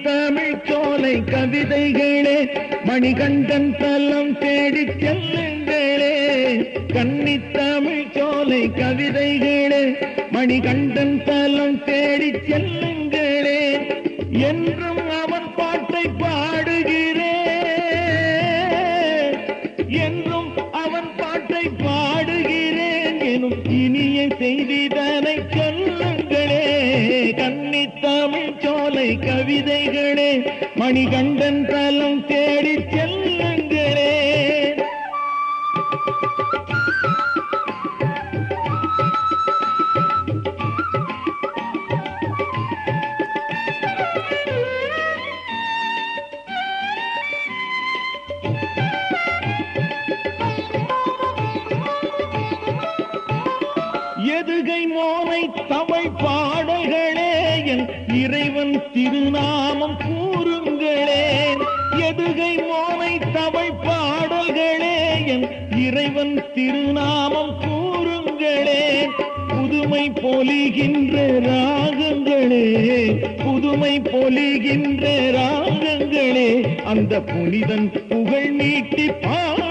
தமிழ் சோலை கவிதைகளே மணிகண்டன் தலம் தேடி செல்லுங்களே. கன்னித்தமிழ் சோலை கவிதைகளே மணிகண்டன் தலம் தேடி செல்லுங்களே. என்றும் அவன் பாட்டை பாடுகிறே. என்றும் அவன் பாட்டை பாடுகிறேன். எனும் இனிய செய்திதனை மணிகண்டன் தலம் தேடி செல்லுங்களே. எதுகை மோனை தமிழ் பாடல்களே என் இறைவன் திருநாமம் சபை பாடல்களே என் இறைவன் திருநாமம் கூறுங்களே. புதுமை பொலிகின்ற ராகங்களே புதுமை பொலிகின்ற ராகங்களே. அந்த புனிதன் புகழ் நீட்டி பாடுங்களே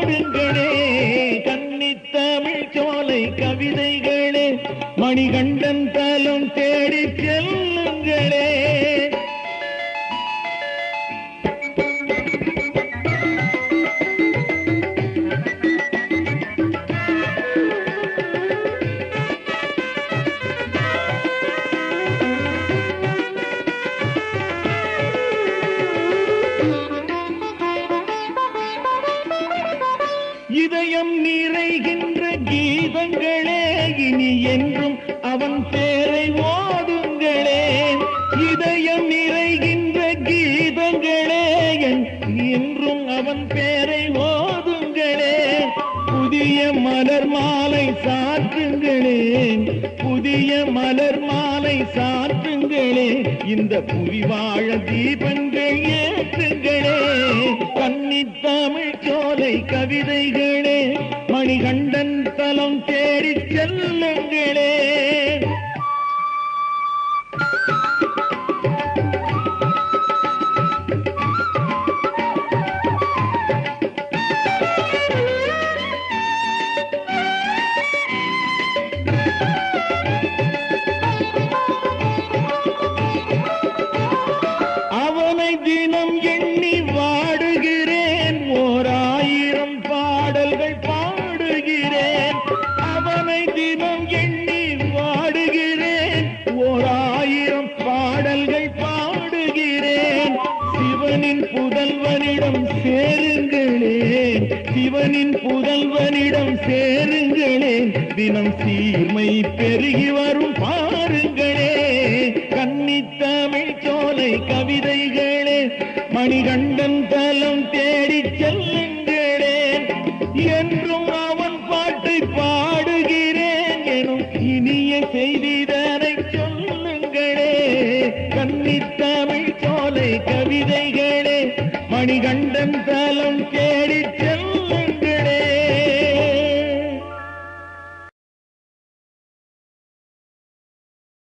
இதயம் நிறைகின்ற கீதங்களே இனி என்றும் அவன் பேரை ஓதுங்களே. இதயம் நிறைகின்ற கீதங்களே என்றும் அவன் பேரை ஓதுங்களே. புதிய மலர் மாலை சாற்றுங்களே புதிய மலர் மாலை சாற்றுங்களே. இந்த புவி வாழ தீபங்கள் ஏற்றுங்களே. கன்னி தமிழ் சோலை கவிதைகளே மணிகண்டன் தலம் புதல்வனின் புதல்வனிடம் சேருங்களே. தினம் சீர்மை பெருகி வரும் பாருங்களே. கன்னித்தமிழ் சோலை கவிதைகளே. மணிகண்டன் தலம் தேடிச் செல்ல